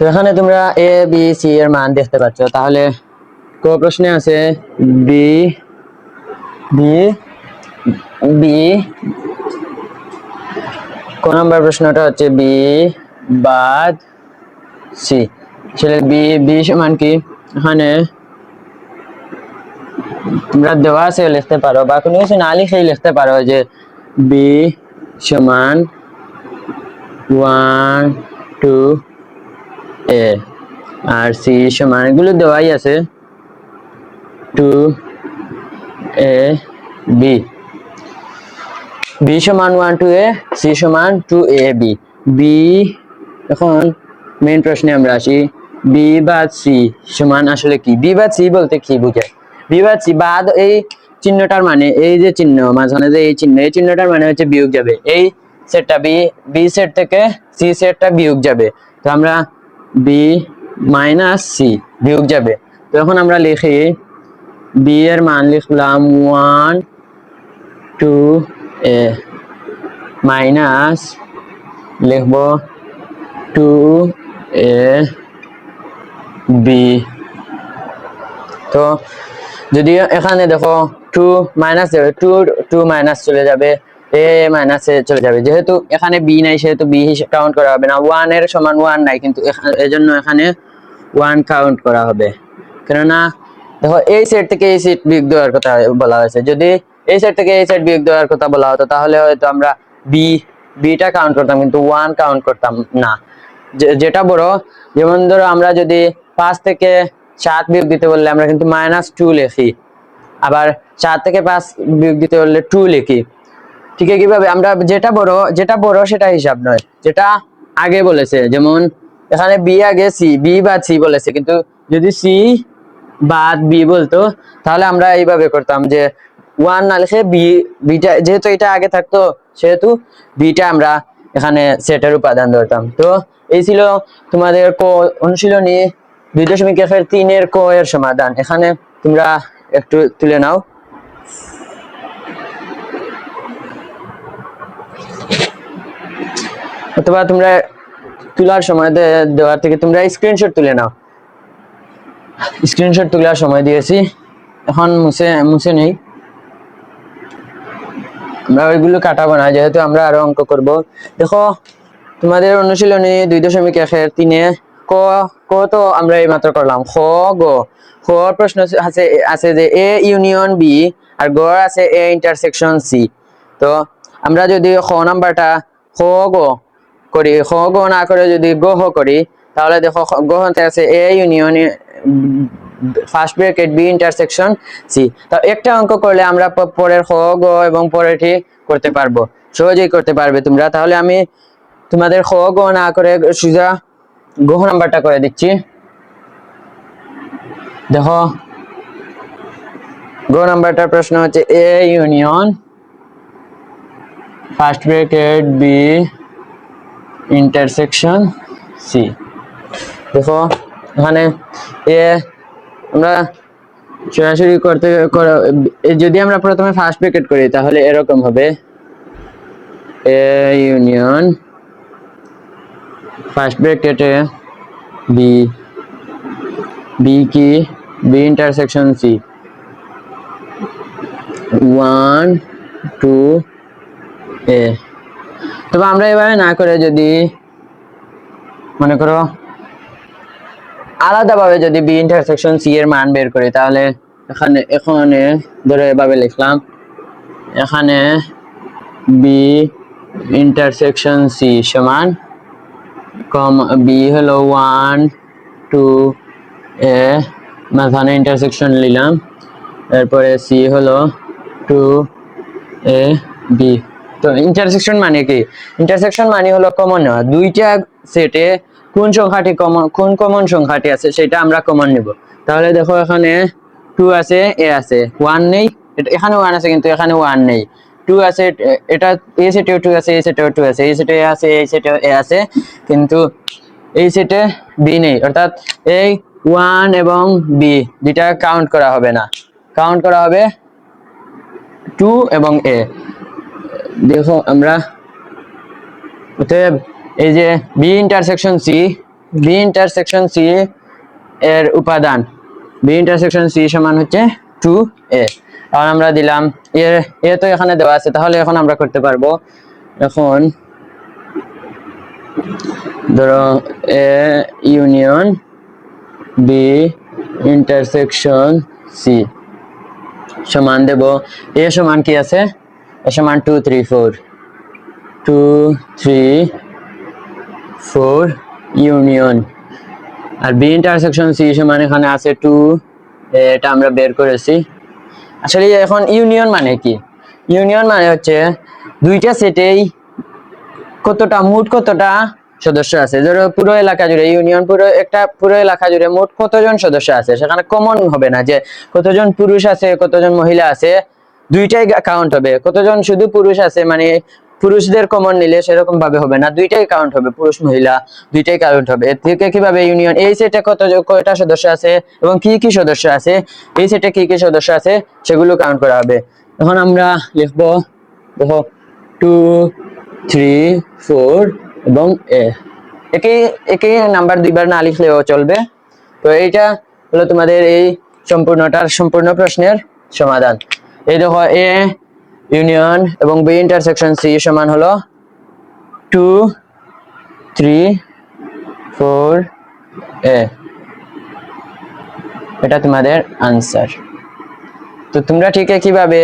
তো এখানে তোমরা এ বি সি এর মান দেখতে পাচ্ছ। তাহলে ক প্রশ্নে আছে বি বি বি ক নম্বর প্রশ্নটা হচ্ছে বি বাদ সি ছেলে বি বি সমান কি? এখানে তোমরা দেওয়া আছে, লিখতে পারো, বা কোনো কিছু না লিখেই লিখতে পারো যে বি সমান ওয়ান টু এ, আর সি সমান এগুলো দেওয়াই আছে। Two, A, B. বি সমান ওয়ান টু এ সি সমান টু এ বি বি এখন মেইন প্রশ্নে আমরা আসি। বি বাদ সি সমান আসলে কি? বি বাদ সি বলতে কি বোঝায় বি বাদ সি বাদ এই চিহ্নটার মানে এই যে চিহ্ন, মাঝখানে যে এই চিহ্ন, এই চিহ্নটার মানে হচ্ছে বিয়োগ যাবে। এই সেটটা বি বি সেট থেকে সি সেটটা বিয়োগ যাবে। তো আমরা বি মাইনাস সি বিয়োগ যাবে। তো এখন আমরা লিখি বি এর মান লিখলাম ওয়ান টু এ মাইনাস লিখব টু এ বি তো যদি এখানে দেখো two minus two two minus চলে যাবে। এ মাইনাসে চলে যাবে। যেহেতু এখানে বি নাই, সেহেতু বি হিসেবে কাউন্ট করা হবে না। ওয়ানের সমান ওয়ান নাই, কিন্তু এজন্য এখানে ওয়ান কাউন্ট করা হবে। কেননা, দেখো, এই সেট থেকে এই সেট বিয়োগ দেওয়ার কথা বলা হয়েছে। যদি এই সেট থেকে এই সেট বিয়োগ দেওয়ার কথা বলা হতো, তাহলে হয়তো আমরা বি বিটা কাউন্ট করতাম, কিন্তু ওয়ান কাউন্ট করতাম না। যেটা বড়, যেমন ধরো আমরা যদি পাঁচ থেকে সাত বিয়োগ দিতে বললে আমরা কিন্তু মাইনাস টু লিখি। আবার চার থেকে পাঁচ বিয়োগ দিতে বললে টু লিখি। ঠিক কীভাবে? আমরা যেটা বড় যেটা বড় সেটা হিসাব নয়। যেটা আগে বলেছে, যেমন এখানে বি আগে সি, বি বা সি বলেছে, কিন্তু যদি সি বাদ বি বলতো, তাহলে আমরা এইভাবে করতাম যে ওয়ান না লিখে বি, বিটা, যেহেতু এটা আগে থাকতো, সেহেতু বিটা আমরা এখানে সেটের উপাদান ধরতাম। তো এই ছিল তোমাদের ক অনুশীলনী দুই দশমিক এফের তিনের ক এর সমাধান। এখানে তোমরা একটু তুলে নাও। অথবা তোমরা তোলার সময় দেওয়ার থেকে তোমরা স্ক্রিনশট তুলে নাও। স্ক্রিনশট তোলার সময় দিয়েছি। এখন মুছে মুছে নেই। আমরা ওইগুলো কাটাবো না, যেহেতু আমরা আরও অঙ্ক করব। দেখো, তোমাদের অনুশীলনী দুই দশমিক একের তিনে ক ক তো আমরা এই মাত্র করলাম। খ, গ। খ প্রশ্ন আছে আছে যে এ ইউনিয়ন বি আর গ আছে এ ইন্টারসেকশন সি। তো আমরা যদি খ নাম্বারটা খ, গ করি খ গ না করে যদি গ হ করি, তাহলে দেখো খ- আছে A union first bracket B intersection C তো একটা অঙ্ক করলে আমরা পরের খ গ এবং পরেরটি করতে পারব। সহজেই করতে পারবে তোমরা। তাহলে আমি তোমাদের খ গ না করে সুজা গহ নাম্বারটা করে দিচ্ছি। দেখো গো নাম্বারটার প্রশ্ন হচ্ছে A union first bracket B intersection C দেখো, এখানে এ আমরা সরাসরি করতে যদি আমরা প্রথমে ফার্স্ট ব্র্যাকেট করি, তাহলে এরকম হবে। এ ইউনিয়ন ফার্স্ট ব্র্যাকেটে বি বি কি? B intersection C one two A তবে আমরা এভাবে না করে যদি, মনে করো, আলাদাভাবে যদি বি ইন্টারসেকশন সি এর মান বের করি, তাহলে এখানে এখানে ধরো এভাবে লিখলাম, এখানে বি ইন্টারসেকশন সি সমান, কম বি হলো ওয়ান টু এ মাঝখানে ইন্টারসেকশন নিলাম, এরপরে সি হলো টু এ বি তো ইন্টারসেকশন মানে কি? ইন্টারসেকশন মানে হলো কমন নেওয়া। দুইটা সেটে কোন সংখ্যাটি কমন কোন কমন সংখ্যাটি আছে সেটা আমরা কমন নেব। তাহলে দেখো এখানে টু আছে এ আছে। ওয়ান নেই। এখানে ওয়ান আছে কিন্তু এখানে ওয়ান নেই। টু আছে এ- এটা এই সেটেও টু আছে এই সেটেও টু আছে। এই সেটে এ আছে এই সেটে এ আছে। কিন্তু এই সেটে বি নেই। অর্থাৎ এই ওয়ান এবং বি দুইটা কাউন্ট করা হবে না। কাউন্ট করা হবে টু এবং এ দেখো আমরা অতএব এই যে B intersection C B intersection C এর উপাদান। বি ইন্টারসেকশন সি সমান হচ্ছে টু এ আমরা দিলাম এর এ তো এখানে দেওয়া আছে, তাহলে এখন আমরা করতে পারব। এখন ধরো A union B intersection C সমান দেব এ সমান কি আছে? সমান two three four two three four union আর বি ইন্টারসেকশন সি সমান এখানে আছে টু এটা আমরা বের করেছি। আসলে এখন ইউনিয়ন মানে কি? ইউনিয়ন মানে হচ্ছে দুইটা সেটেই কতটা, মোট কতটা সদস্য আছে? ধরো পুরো এলাকা জুড়ে ইউনিয়ন পুরো একটা পুরো এলাকা জুড়ে মোট কতজন সদস্য আছে? সেখানে কমন হবে না যে কতজন পুরুষ আছে, কতজন মহিলা আছে। দুইটাই কাউন্ট হবে। কতজন শুধু পুরুষ আছে মানে পুরুষদের কমন নিলে সেরকম ভাবে হবে না, দুইটাই কাউন্ট হবে, পুরুষ, মহিলা, দুইটাই কাউন্ট হবে। এর থেকে কীভাবে ইউনিয়ন এই সেটে কত কয়টা সদস্য আছে এবং কি কি সদস্য আছে, এই সেটে কি কি সদস্য আছে সেগুলো কাউন্ট করা হবে। এখন আমরা লিখব, দেখো টু থ্রি ফোর এবং এ একই একই নাম্বার দুইবার না লিখলেও চলবে। তো এইটা হলো তোমাদের এই সম্পূর্ণটার সম্পূর্ণ প্রশ্নের সমাধান। এই দেখো এ ইউনিয়ন এবং বি ইন্টারসেকশন সি সমান হলো টু থ্রি ফোর এ এটা তোমাদের আনসার তো তোমরা ঠিক কীভাবে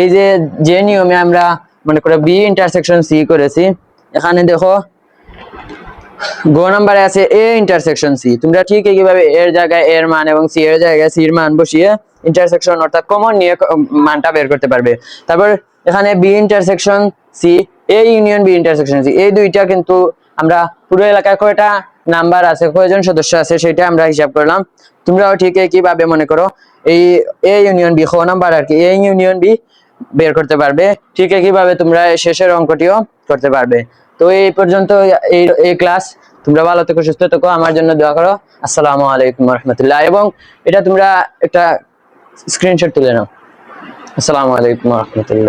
এই যে যে নিয়মে আমরা মনে করো বি ইন্টারসেকশন সি করেছি, এখানে দেখো গো নাম্বারে আছে এ ইন্টারসেকশন সি তোমরা ঠিক কীভাবে এর জায়গায় এর মান এবং সি এর জায়গায় সি এর মান বসিয়ে ইন্টারসেকশন অর্থাৎ কমন নিয়ে মানটা বের করতে পারবে। তারপর এখানে B intersection C A union B intersection C এই দুইটা কিন্তু আমরা পুরো এলাকায় কয়টা নাম্বার আছে, কয়জন সদস্য আছে সেটা আমরা হিসাব করলাম। তোমরাও ঠিক কীভাবে মনে করো, এই এ ইউনিয়ন বি খ নাম্বার আর কি এ ইউনিয়ন বি বের করতে পারবে। ঠিক একইভাবে তোমরা শেষের অঙ্কটিও করতে পারবে। তো এই পর্যন্ত এই এই ক্লাস তোমরা ভালো থেকো, সুস্থ থেকো, আমার জন্য দোয়া করো। আসসালামু আলাইকুম রহমতুল্লাহ। এবং এটা তোমরা একটা স্ক্রিনশট তুলে নাও। আসসালামু আলাইকুম রহমতুল্লাহ।